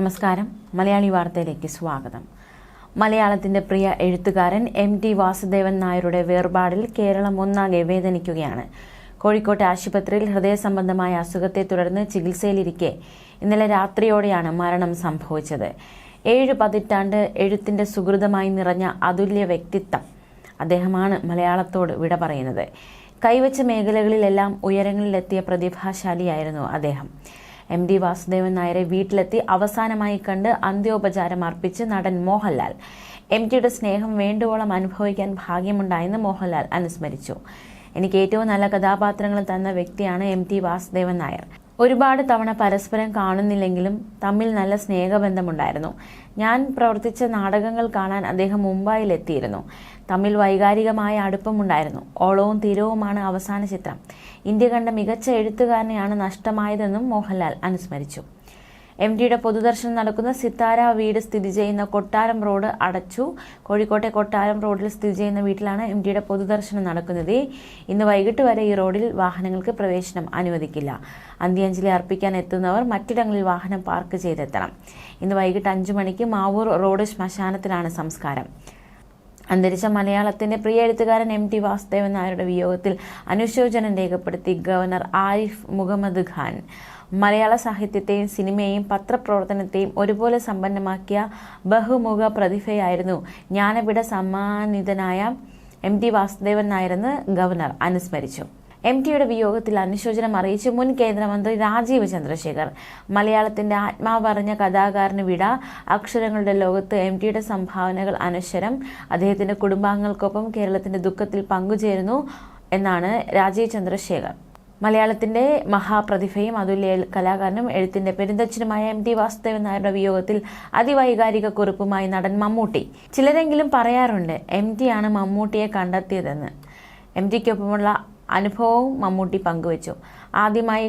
നമസ്കാരം. മലയാളി വാർത്തയിലേക്ക് സ്വാഗതം. മലയാളത്തിന്റെ പ്രിയ എഴുത്തുകാരൻ എം ടി വാസുദേവൻ നായരുടെ വേർപാടിൽ കേരളം ഒന്നാകെ വേദനിക്കുകയാണ്. കോഴിക്കോട്ടെ ആശുപത്രിയിൽ ഹൃദയ സംബന്ധമായ അസുഖത്തെ തുടർന്ന് ചികിത്സയിലിരിക്കെ ഇന്നലെ രാത്രിയോടെയാണ് മരണം സംഭവിച്ചത്. ഏഴ് പതിറ്റാണ്ട് എഴുത്തിന്റെ സുഹൃതമായി നിറഞ്ഞ അതുല്യ വ്യക്തിത്വം അദ്ദേഹമാണ് മലയാളത്തോട് വിട പറയുന്നത്. കൈവച്ച മേഖലകളിലെല്ലാം ഉയരങ്ങളിലെത്തിയ പ്രതിഭാശാലിയായിരുന്നു അദ്ദേഹം. എം ഡി വാസുദേവൻ നായരെ വീട്ടിലെത്തി അവസാനമായി കണ്ട് അന്ത്യോപചാരം അർപ്പിച്ച് നടൻ മോഹൻലാൽ. എം ടിയുടെ സ്നേഹം വേണ്ടുവോളം അനുഭവിക്കാൻ ഭാഗ്യമുണ്ടായെന്ന് മോഹൻലാൽ അനുസ്മരിച്ചു. എനിക്ക് ഏറ്റവും നല്ല കഥാപാത്രങ്ങൾ തന്ന വ്യക്തിയാണ് എം ടി വാസുദേവൻ നായർ. ഒരുപാട് തവണ പരസ്പരം കാണുന്നില്ലെങ്കിലും തമ്മിൽ നല്ല സ്നേഹബന്ധമുണ്ടായിരുന്നു. ഞാൻ പ്രവർത്തിച്ച നാടകങ്ങൾ കാണാൻ അദ്ദേഹം മുംബൈയിലെത്തിയിരുന്നു. തമ്മിൽ വൈകാരികമായ അടുപ്പമുണ്ടായിരുന്നു. ഓളവും തീരവുമാണ് അവസാന ചിത്രം. ഇന്ത്യ കണ്ട മികച്ച എഴുത്തുകാരനെയാണ് നഷ്ടമായതെന്നും മോഹൻലാൽ അനുസ്മരിച്ചു. എം ഡിയുടെ പൊതുദർശനം നടക്കുന്ന സിത്താര വീട് സ്ഥിതി ചെയ്യുന്ന കൊട്ടാരം റോഡ് അടച്ചു. കോഴിക്കോട്ടെ കൊട്ടാരം റോഡിൽ സ്ഥിതി ചെയ്യുന്ന വീട്ടിലാണ് എം ഡിയുടെ പൊതുദർശനം നടക്കുന്നത്. ഇന്ന് വൈകിട്ട് വരെ ഈ റോഡിൽ വാഹനങ്ങൾക്ക് പ്രവേശനം അനുവദിക്കില്ല. അന്ത്യാഞ്ജലി അർപ്പിക്കാൻ എത്തുന്നവർ മറ്റിടങ്ങളിൽ വാഹനം പാർക്ക് ചെയ്തെത്തണം. ഇന്ന് വൈകിട്ട് അഞ്ചു മണിക്ക് മാവൂർ റോഡ് ശ്മശാനത്തിലാണ് സംസ്കാരം. അന്തരിച്ച മലയാളത്തിന്റെ പ്രിയ എഴുത്തുകാരൻ എം ടി വാസുദേവൻ നായരുടെ വിയോഗത്തിൽ അനുശോചനം രേഖപ്പെടുത്തി ഗവർണർ ആരിഫ് മുഹമ്മദ് ഖാൻ. മലയാള സാഹിത്യത്തെയും സിനിമയെയും പത്രപ്രവർത്തനത്തെയും ഒരുപോലെ സമ്പന്നമാക്കിയ ബഹുമുഖ പ്രതിഭയായിരുന്നു ജ്ഞാനപീഠ സമ്മാനിതനായ എം ടി വാസുദേവൻ നായരെന്ന് ഗവർണർ അനുസ്മരിച്ചു. എം ടിയുടെ വിയോഗത്തിൽ അനുശോചനം അറിയിച്ച് മുൻ കേന്ദ്രമന്ത്രി രാജീവ് ചന്ദ്രശേഖർ. മലയാളത്തിന്റെ ആത്മാവ് പറഞ്ഞ കഥാകാരന് വിട അക്ഷരങ്ങളുടെ ലോകത്ത് എം ടിയുടെ സംഭാവനകൾ അനശ്വരം അദ്ദേഹത്തിന്റെ കുടുംബാംഗങ്ങൾക്കൊപ്പം കേരളത്തിന്റെ ദുഃഖത്തിൽ പങ്കുചേരുന്നു എന്നാണ് രാജീവ് ചന്ദ്രശേഖർ. മലയാളത്തിന്റെ മഹാപ്രതിഭയും അതുല്യ കലാകാരനും എഴുത്തിന്റെ പെരുന്തച്ഛനുമായ എം ടി വാസുദേവൻ നായരുടെ വിയോഗത്തിൽ അതിവൈകാരിക കുറിപ്പുമായി നടൻ മമ്മൂട്ടി. ചിലരെങ്കിലും പറയാറുണ്ട് എം ടി ആണ് മമ്മൂട്ടിയെ കണ്ടെത്തിയതെന്ന്. എം ടിക്കൊപ്പമുള്ള അനുഭവവും മമ്മൂട്ടി പങ്കുവച്ചു. ആദ്യമായി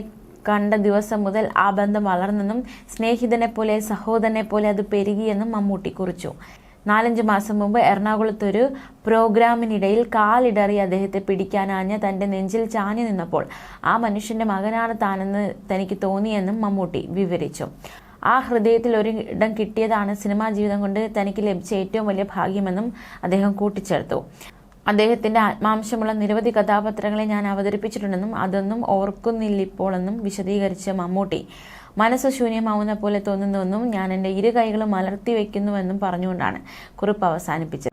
കണ്ട ദിവസം മുതൽ ആ ബന്ധം വളർന്നെന്നും സ്നേഹിതനെ പോലെ സഹോദരനെ പോലെ അത് പെരുകിയെന്നും മമ്മൂട്ടി കുറിച്ചു. നാലഞ്ച് മാസം മുമ്പ് എറണാകുളത്തൊരു പ്രോഗ്രാമിനിടയിൽ കാലിടറി അദ്ദേഹത്തെ പിടിക്കാനാഞ്ഞ് തന്റെ നെഞ്ചിൽ ചാഞ്ഞു നിന്നപ്പോൾ ആ മനുഷ്യന്റെ മകനാണ് താനെന്ന് തനിക്ക് തോന്നിയെന്നും മമ്മൂട്ടി വിവരിച്ചു. ആ ഹൃദയത്തിൽ ഒരു ഇടം കിട്ടിയതാണ് സിനിമാ ജീവിതം കൊണ്ട് തനിക്ക് ലഭിച്ച ഏറ്റവും വലിയ ഭാഗ്യമെന്നും അദ്ദേഹം കൂട്ടിച്ചേർത്തു. അദ്ദേഹത്തിന്റെ ആത്മാംശമുള്ള നിരവധി കഥാപാത്രങ്ങളെ ഞാൻ അവതരിപ്പിച്ചിട്ടുണ്ടെന്നും അതൊന്നും ഓർക്കുന്നില്ലിപ്പോളെന്നും വിശദീകരിച്ച മമ്മൂട്ടി മനസ്സ് ശൂന്യമാവുന്ന പോലെ തോന്നുന്നുവെന്നും ഞാൻ എന്റെ ഇരു കൈകളും അലർത്തി വെക്കുന്നുവെന്നും പറഞ്ഞുകൊണ്ടാണ് കുറിപ്പ് അവസാനിപ്പിച്ചത്.